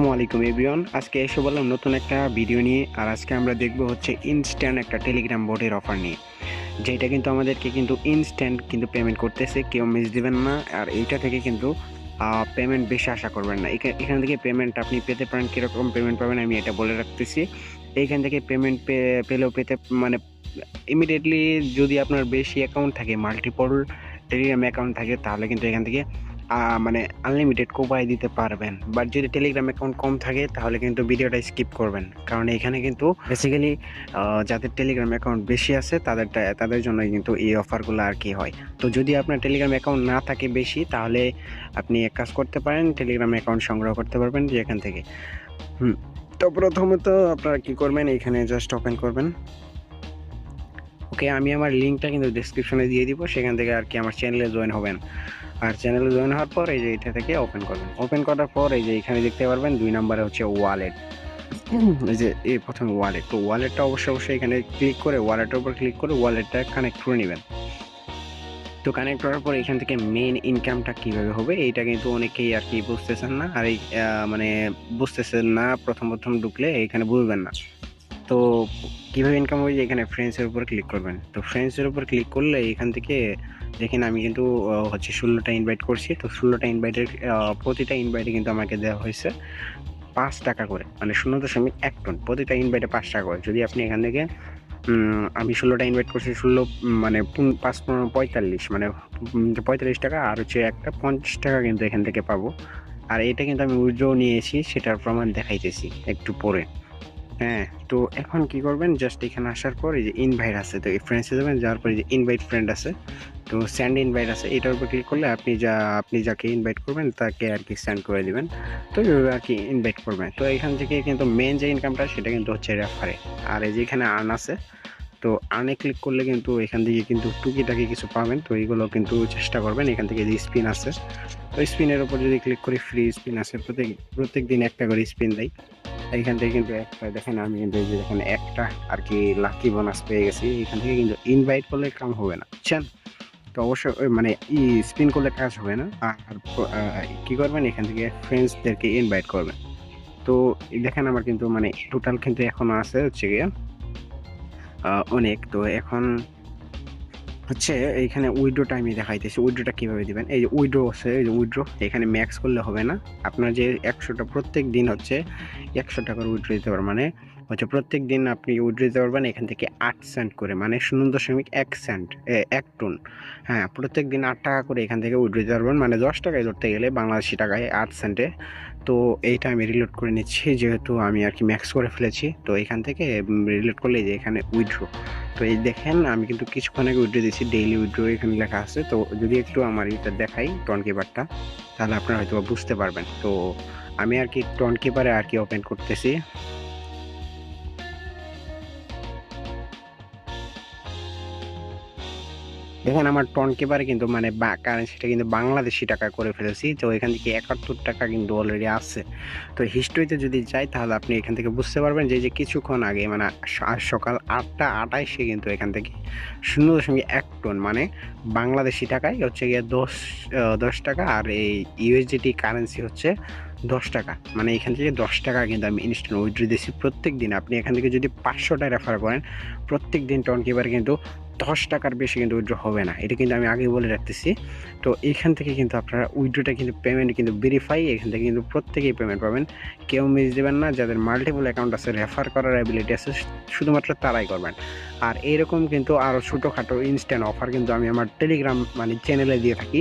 আসসালামু আলাইকুম এভরিওয়ান। আজকে এসে বললাম নতুন একটা ভিডিও নিয়ে, আর আজকে আমরা দেখব হচ্ছে ইনস্ট্যান্ট একটা টেলিগ্রাম বোর্ডের অফার নিয়ে। যেটা কিন্তু আমাদেরকে কিন্তু ইনস্ট্যান্ট কিন্তু পেমেন্ট করতেছে, কেউ মিস দিবেন না, আর এইটা থেকে কিন্তু পেমেন্ট বেশি আশা করবেন না। এখা- এখান থেকে পেমেন্ট আপনি পেতে পারেন, কীরকম পেমেন্ট পাবেন আমি এটা বলে রাখতেছি। এইখান থেকে পেমেন্ট পেলেও পেতে মানে ইমিডিয়েটলি যদি আপনার বেশি অ্যাকাউন্ট থাকে মাল্টিপল টেলিগ্রাম অ্যাকাউন্ট থাকে, তাহলে কিন্তু এখান থেকে মানে আনলিমিটেড কোপাই দিতে পারবেন। বাট যদি টেলিগ্রাম অ্যাকাউন্ট কম থাকে, তাহলে কিন্তু ভিডিওটা স্কিপ করবেন। কারণ এখানে কিন্তু বেসিক্যালি যাদের টেলিগ্রাম অ্যাকাউন্ট বেশি আছে তাদের তাদের জন্য কিন্তু এই অফারগুলো আর কি হয়। তো যদি আপনার টেলিগ্রাম অ্যাকাউন্ট না থাকে বেশি, তাহলে আপনি এক কাজ করতে পারেন টেলিগ্রাম অ্যাকাউন্ট সংগ্রহ করতে পারবেন যেখান থেকে। হুম, তো প্রথমত আপনারা কি করবেন, এখানে জাস্ট ওপেন করবেন। ওকে আমি আমার লিঙ্কটা কিন্তু ডিসক্রিপশনে দিয়ে দিব, সেখান থেকে আর কি আমার চ্যানেলে জয়েন হবেন। আর চ্যানেলে জয়েন হওয়ার পর এই যে এটা থেকে ওপেন করবেন। ওপেন করার পর এই যে এখানে দেখতে পারবেন দুই নম্বরে হচ্ছে ওয়ালেট এই যে এই প্রথমে ওয়ালেট তো ওয়ালেটটা অবশ্যই অবশ্যই এখানে ক্লিক করে ওয়ালেটের উপর ক্লিক করে ওয়ালেটটা কানেক্ট করে নেবেন। তো কানেক্ট করার পর এখান থেকে মেন ইনকামটা কীভাবে হবে, এইটা কিন্তু অনেকেই আর কি বুঝতেছেন না। আর এই মানে বুঝতেছেন না প্রথম প্রথম ঢুকলে এখানে বুঝবেন না। তো কীভাবে ইনকাম যে এখানে ফ্রেন্ডসের উপর ক্লিক করবেন। তো ফ্রেন্ডসের উপর ক্লিক করলে এখান থেকে দেখেন আমি কিন্তু হচ্ছে ষোলোটা ইনভাইট করছি। তো ষোলোটা ইনভাইটের প্রতিটা ইনভাইটে কিন্তু আমাকে দেওয়া হয়েছে পাঁচ টাকা করে। মানে শূন্য দশমিক এক টন প্রতিটা ইনভাইটে পাঁচ টাকা করে। যদি আপনি এখান থেকে আমি ষোলোটা ইনভাইট করছি, ষোলো মানে পাঁচ পঁয়তাল্লিশ মানে পঁয়তাল্লিশ টাকা আর হচ্ছে একটা পঞ্চাশ টাকা কিন্তু এখান থেকে পাবো। আর এটা কিন্তু আমি উইড্রো নিয়েছি, সেটার প্রমাণ দেখাইতেছি একটু পরে। হ্যাঁ তো এখন কি করবেন? জাস্ট এখানে আসার পর এই যে ইনভাইট আছে, তো এই ফ্রেন্ডসে যাবেন, যাওয়ার পরে যে ইনভাইট ফ্রেন্ড আছে, তো স্যান্ড ইনভাইট আছে, এটার উপর ক্লিক করলে আপনি যা, আপনি যাকে ইনভাইট করবেন, তাকে আর কি স্যান্ড করে দিবেন। তো এইভাবে আর কি ইনভাইট করবেন। তো এখান থেকে কিন্তু মেন যে ইনকামটা সেটা কিন্তু হচ্ছে রেফারে আর এই যে এখানে আর্ন আছে, তো আর্নে ক্লিক করলে কিন্তু এখান থেকে কিন্তু টুকিটাকি কিছু পাবেন। তো এইগুলো কিন্তু চেষ্টা করবেন, এখান থেকে যে স্পিন আছে। তো স্পিনের উপর যদি ক্লিক করি ফ্রি স্পিন আছে। প্রত্যেক প্রত্যেক দিন একটা করে স্পিন দেয়। এইখান থেকে কিন্তু একটা দেখেন, আমি কিন্তু এই যে দেখেন একটা আর কি লাকি বোনাস পেয়ে গেছি। এখান থেকে কিন্তু ইনভাইট করলে কাম হবে না, বুঝছেন? তো অবশ্যই মানে ই স্পিন করলে কাজ হবে না। আর কি করবেন? এখান থেকে ফ্রেন্ডসদেরকে ইনভাইট করবেন। তো দেখেন আমার কিন্তু মানে টোটাল কিন্তু এখনও আছে হচ্ছে গিয়ে অনেক। তো এখন হচ্ছে এইখানে উইড্রোটা আমি দেখাইতেছি। উইড্রোটা কীভাবে দিবেন? এই যে উইড্রো আছে, এই যে উইড্রো এখানে ম্যাক্স করলে হবে না। আপনার যে একশোটা প্রত্যেক দিন হচ্ছে একশো টাকার উইড্রো দিতে পারবেন। মানে হচ্ছে প্রত্যেক দিন আপনি উইড্রো দিতে পারবেন, এখান থেকে আট সেন্ট করে মানে শূন্য দশমিক এক সেন্ট এক টন। হ্যাঁ প্রত্যেক দিন আট টাকা করে এখান থেকে উইড্রো দিতে পারবেন। মানে দশ টাকায় ধরতে গেলে বাংলাদেশি টাকায় আট সেন্টে তো এইটা আমি রিলোড করে নিচ্ছি, যেহেতু আমি আর কি ম্যাক্স করে ফেলেছি, তো এখান থেকে রিলোড করলে যে এখানে উইড্রো তো এই দেখেন, আমি কিন্তু কিছুক্ষণ আগে উইড্রো দিয়েছি ডেইলি উইড্রো এখানে লেখা আছে। তো যদি একটু আমার এটা দেখাই টন কিপারটা তাহলে আপনারা হয়তো বুঝতে পারবেন। তো আমি আর কি টন কিপারে আর কি ওপেন করতেছি। দেখেন আমার টন কিপারে কিন্তু মানে কারেন্সিটা কিন্তু বাংলাদেশি টাকা করে ফেলেছি, তো এখান থেকে একাত্তর টাকা কিন্তু অলরেডি আছে। তো হিস্ট্রিতে যদি যাই, তাহলে আপনি এখান থেকে বুঝতে পারবেন যে যে কিছুক্ষণ আগে মানে সকাল আটটা আটাইশে কিন্তু এখান থেকে শূন্য দশমিক এক টন মানে বাংলাদেশি টাকায় হচ্ছে গিয়ে দশ দশ টাকা, আর এই ইউএসডিটি কারেন্সি হচ্ছে দশ টাকা। মানে এখান থেকে দশ টাকা কিন্তু আমি ইনস্ট্যান্ট উইথড্র দিয়েছি প্রত্যেক দিন আপনি এখান থেকে যদি পাঁচশোটা রেফার করেন প্রত্যেক দিন টন কিপার কিন্তু দশ টাকার বেশি কিন্তু উইড্রো হবে না। এটা কিন্তু আমি আগে বলে রাখতেছি। তো এখান থেকে কিন্তু আপনারা উইড্রোটা কিন্তু পেমেন্ট কিন্তু ভেরিফাই এখান থেকে কিন্তু প্রত্যেকেই পেমেন্ট পাবেন। কেউ মিস দেবেন না, যাদের মাল্টিপল অ্যাকাউন্ট আছে রেফার করার অ্যাবিলিটি আছে, শুধুমাত্র তারাই করবেন। আর এরকম কিন্তু আরও ছোটোখাটো ইনস্ট্যান্ট অফার কিন্তু আমি আমার টেলিগ্রাম মানে চ্যানেলে দিয়ে থাকি।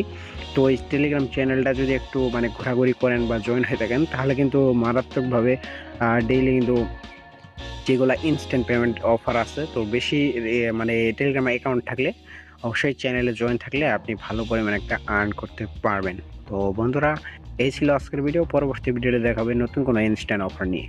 তো এই টেলিগ্রাম চ্যানেলটা যদি একটু মানে ঘোরাঘুরি করেন বা জয়েন হয়ে থাকেন, তাহলে কিন্তু মারাত্মকভাবে ডেইলি কিন্তু যেগুলো ইনস্ট্যান্ট পেমেন্ট অফার আছে, তো বেশি মানে টেলিগ্রাম অ্যাকাউন্ট থাকলে অবশ্যই চ্যানেলে জয়েন থাকলে আপনি ভালো পরিমাণে একটা আর্ন করতে পারবেন। তো বন্ধুরা, এই ছিল আজকের ভিডিও পরবর্তী ভিডিওতে দেখাবে নতুন কোনো ইনস্ট্যান্ট অফার নিয়ে।